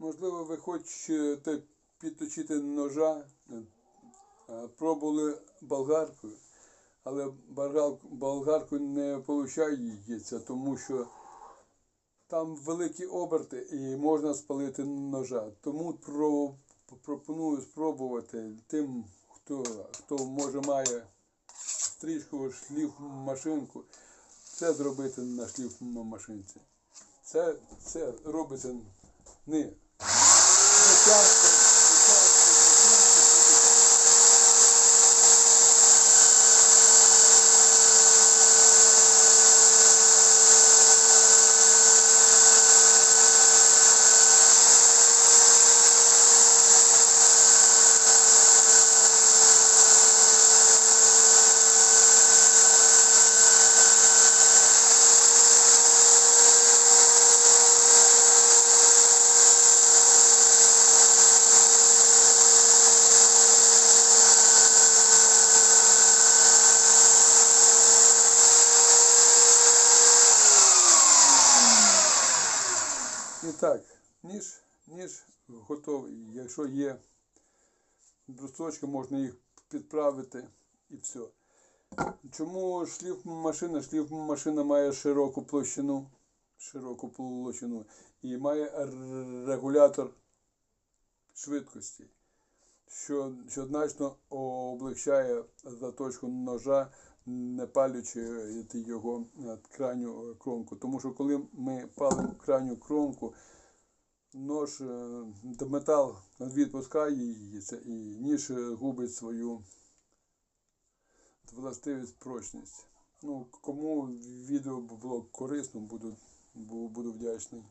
Можливо, ви хочете підточити ножа, е, пробували болгаркою, але болгар- болгаркою не виходить, тому що там великі оберти і можна спалити ножа. Тому про, пропоную спробувати тим, хто, хто може має стрічку, шліф машинку, це зробити на шліф машинці. Це, це робиться не, не І так, ніж, ніж готовий. Якщо є брусочки, можна їх підправити і все. Чому шліф машина? Шліф машина має широку площину, широку площину і має регулятор швидкості, що, що значно облегчає заточку ножа, не палючи його е, крайню кромку. Тому що коли ми палимо крайню кромку, нож, е, метал відпускає її і ніж е, губить свою властивість прочність. Ну, кому відео було корисно, буду, буду вдячний.